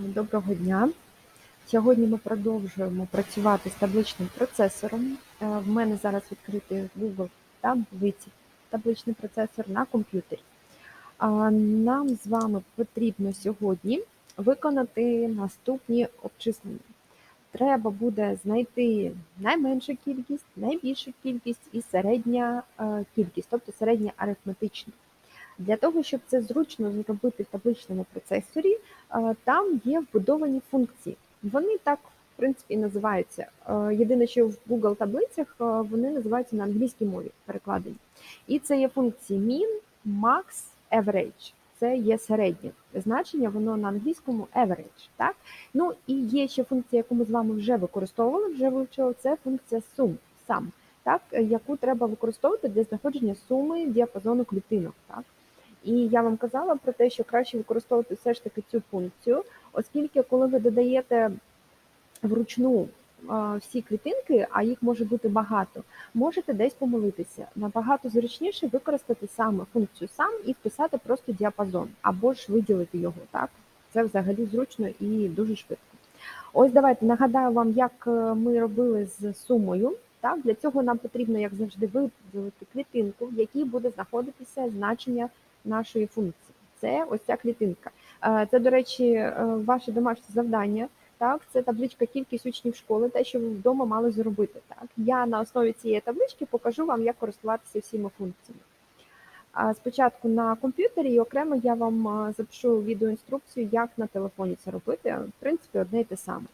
Доброго дня. Сьогодні ми продовжуємо працювати з табличним процесором. Е, В мене зараз відкритий Google таблиці, табличний процесор на комп'ютері. Нам з вами потрібно сьогодні виконати наступні обчислення. Треба буде знайти найменшу кількість, найбільшу кількість і середня е, кількість, тобто середня арифметична. Для того, щоб це зручно зробити в табличному процесорі, е, там є вбудовані функції. Вони так, в принципі, називаються. Е, Єдине, що в Google таблицях е, вони називаються на англійській мові перекладені. І це є функції min, max, average. Це є середнє значення, воно на англійському average. Так? Ну і є ще функція, яку ми з вами вже використовували, вже вивчили, це функція sum, sum, так? яку треба використовувати для знаходження суми діапазону клітинок. Так? І я вам казала про те, що краще використовувати все ж таки цю функцію, оскільки коли ви додаєте вручну всі клітинки, а їх може бути багато, можете десь помилитися. Набагато зручніше використати саме функцію сам і вписати просто діапазон, або ж виділити його. Так, це взагалі зручно і дуже швидко. Ось давайте нагадаю вам, як е, ми робили з сумою. Так, Для цього нам потрібно, як завжди, виділити клітинку, в якій буде знаходитися значення нашої функції. Це ось ця клітинка. Е, Це, до речі, е, ваше домашнє завдання. Так, це табличка кількість учнів школи, те, що ви вдома мали зробити. Так, я на основі цієї таблички покажу вам, як користуватися всіма функціями. Спочатку на комп'ютері і окремо я вам е, запишу відеоінструкцію, як на телефоні це робити. В принципі, одне і те саме.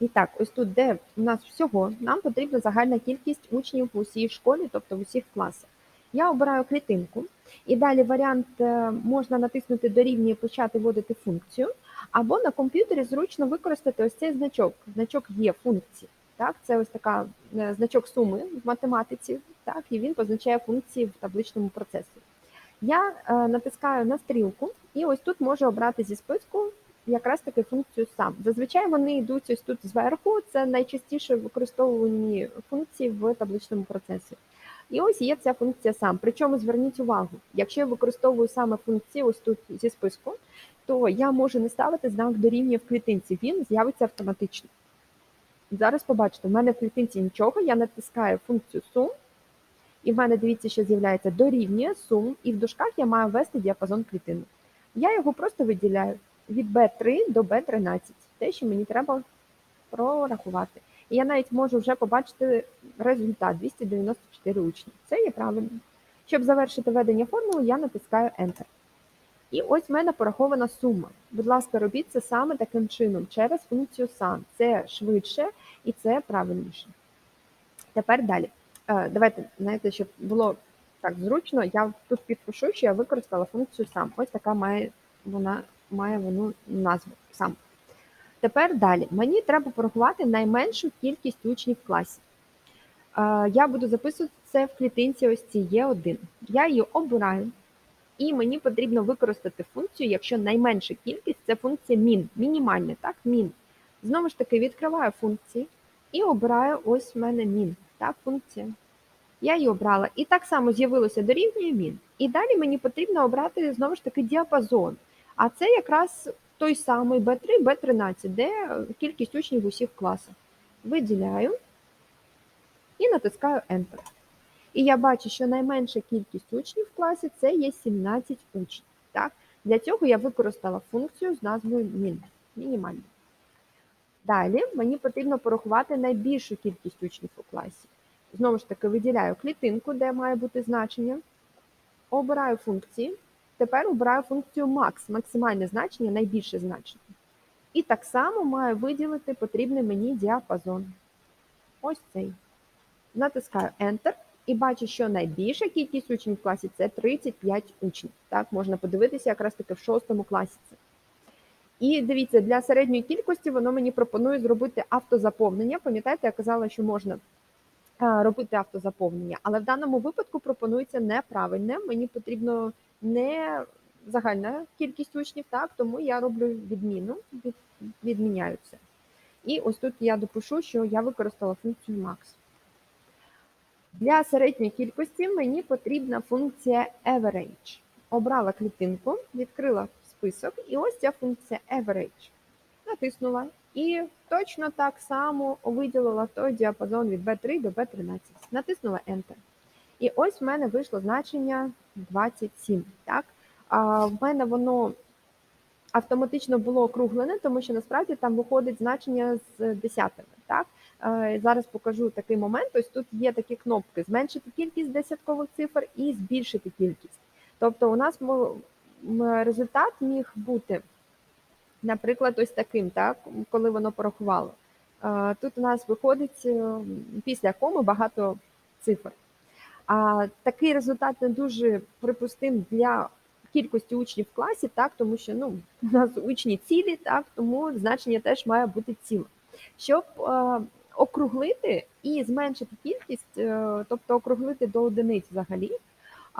І так, ось тут, де у нас всього, нам потрібна загальна кількість учнів в усій школі, тобто в усіх класах. Я обираю клітинку, і далі варіант е, можна натиснути дорівнює почати вводити функцію, або на комп'ютері зручно використати ось цей значок. Значок є функції. Так, Це ось така е, значок суми в математиці, так, і він позначає функції в табличному процесі. Я е, натискаю на стрілку, і ось тут можу обрати зі списку якраз таки функцію сам. Зазвичай вони йдуть ось тут зверху, це найчастіше використовувані функції в табличному процесі. І ось є ця функція сам. Причому зверніть увагу, якщо я використовую саме функції ось тут зі списку, то я можу не ставити знак дорівнює в клітинці, він з'явиться автоматично. Зараз побачите, в мене в клітинці нічого, я натискаю функцію сум, і в мене дивіться, що з'являється дорівнює сум, і в дужках я маю ввести діапазон клітинок. Я його просто виділяю від B3 до B13, те, що мені треба прорахувати. І я навіть можу вже побачити результат 294 учні. Це є правильно. Щоб завершити ведення формули, я натискаю Enter. І ось в мене порахована сума. Будь ласка, робіть це саме таким чином, через функцію sum. Це швидше і це правильніше. Тепер далі. Е, давайте, знаєте, щоб було так зручно, я тут підпишу, що я використала функцію sum. Ось така має вона має воно назву сам. Тепер далі. Мені треба порахувати найменшу кількість учнів в класі. Е, Я буду записувати це в клітинці ось цій Є1. Я її обираю, і мені потрібно використати функцію, якщо найменша кількість це функція min, мінімальна, так, min. Знову ж таки, відкриваю функції і обираю ось в мене min. Так, функція. Я її обрала. І так само з'явилося дорівнює min. І далі мені потрібно обрати знову ж таки діапазон. А це якраз той самий B3, B13, де кількість учнів усіх класах. Виділяю і натискаю Enter. І я бачу, що найменша кількість учнів в класі це є 17 учнів. Так? Для цього я використала функцію з назвою min, мінімальна. Далі мені потрібно порахувати найбільшу кількість учнів у класі. Знову ж таки, виділяю клітинку, де має бути значення, обираю функції. Тепер обираю функцію max, максимальне значення, найбільше значення. І так само маю виділити потрібний мені діапазон. Ось цей. Натискаю Enter і бачу, що найбільша кількість учнів в класі це 35 учнів. Так, можна подивитися якраз таки в шостому класі. І дивіться, для середньої кількості воно мені пропонує зробити автозаповнення. Пам'ятаєте, я казала, що можна робити автозаповнення, але в даному випадку пропонується неправильне. Мені потрібно не загальна кількість учнів, так, тому я роблю відміну, від, відміняю це. І ось тут я допишу, що я використала функцію max. Для середньої кількості мені потрібна функція average. Обрала клітинку, відкрила список, і ось ця функція average. Натиснула. І точно так само виділила той діапазон від B3 до B13. Натиснула Enter. І ось в мене вийшло значення 27. Так? А в мене воно автоматично було округлене, тому що насправді там виходить значення з десятими. Так? Зараз покажу такий момент. Ось тут є такі кнопки: зменшити кількість десяткових цифр і збільшити кількість. Тобто, у нас результат міг бути, наприклад, ось таким, так, коли воно порахувало. Е, Тут у нас виходить е, після коми багато цифр. А такий результат не дуже припустим для кількості учнів в класі, так, тому що ну, у нас учні цілі, так, тому значення теж має бути ціле. Щоб е, округлити і зменшити кількість, е, тобто округлити до одиниць взагалі,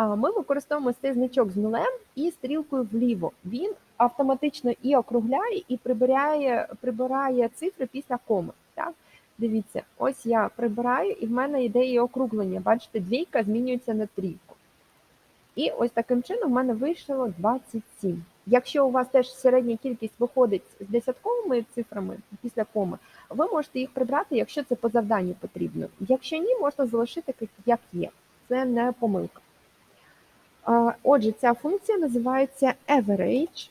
ми використовуємо цей значок з нулем і стрілкою вліво. Він автоматично і округляє, і прибирає, прибирає цифри після коми. Так? Дивіться, ось я прибираю, і в мене йде і округлення. Бачите, двійка змінюється на трійку. І ось таким чином в мене вийшло 27. Якщо у вас теж середня кількість виходить з десятковими цифрами після коми, ви можете їх прибрати, якщо це по завданню потрібно. Якщо ні, можна залишити як є. Це не помилка. Отже, ця функція називається average.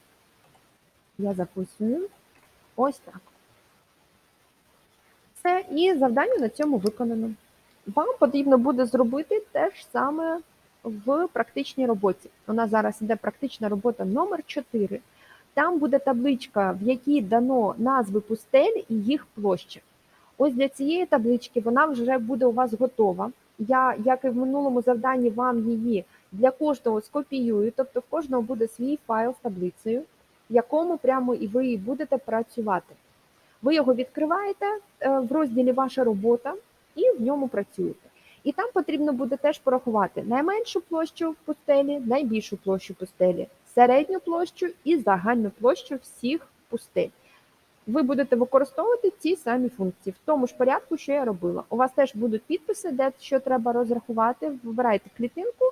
Я записую. Ось так. Все, і завдання на цьому виконано. Вам потрібно буде зробити те ж саме в практичній роботі. У нас зараз іде практична робота номер 4. Там буде табличка, в якій дано назви пустель і їх площа. Ось для цієї таблички вона вже буде у вас готова. Я, як і в минулому завданні, вам її для кожного скопіюю, тобто в кожного буде свій файл з таблицею, в якому прямо і ви будете працювати. Ви його відкриваєте е, в розділі Ваша робота і в ньому працюєте. І там потрібно буде теж порахувати найменшу площу пустелі, найбільшу площу пустелі, середню площу і загальну площу всіх пустель. Ви будете використовувати ці самі функції в тому ж порядку, що я робила. У вас теж будуть підписи, де що треба розрахувати. Вибираєте клітинку,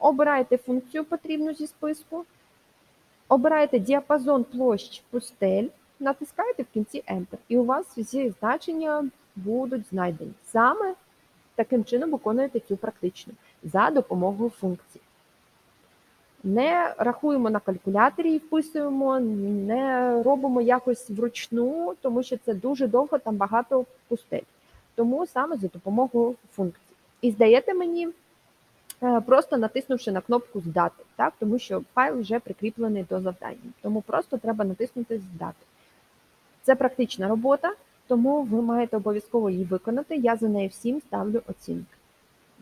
обираєте функцію потрібну зі списку, обираєте діапазон площ пустель, натискаєте в кінці Enter, і у вас всі значення будуть знайдені. Саме таким чином виконуєте цю практичну за допомогою функцій. Не рахуємо на калькуляторі і вписуємо, не робимо якось вручну, тому що це дуже довго, там багато пустель. Тому саме за допомогою функцій. І здаєте мені, просто натиснувши на кнопку Здати, так? тому що файл вже прикріплений до завдання. Тому просто треба натиснути Здати. Це практична робота, тому ви маєте обов'язково її виконати. Я за неї всім ставлю оцінки.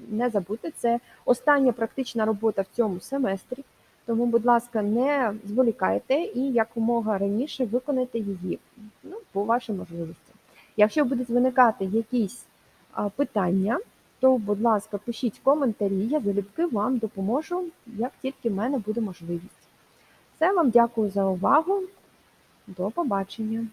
Не забудьте, це остання практична робота в цьому семестрі. Тому, будь ласка, не зволікайте і якомога раніше виконайте її ну, по вашим можливостям. Якщо будуть виникати якісь питання, то, будь ласка, пишіть коментарі, я залюбки вам допоможу, як тільки в мене буде можливість. Все, вам дякую за увагу. До побачення!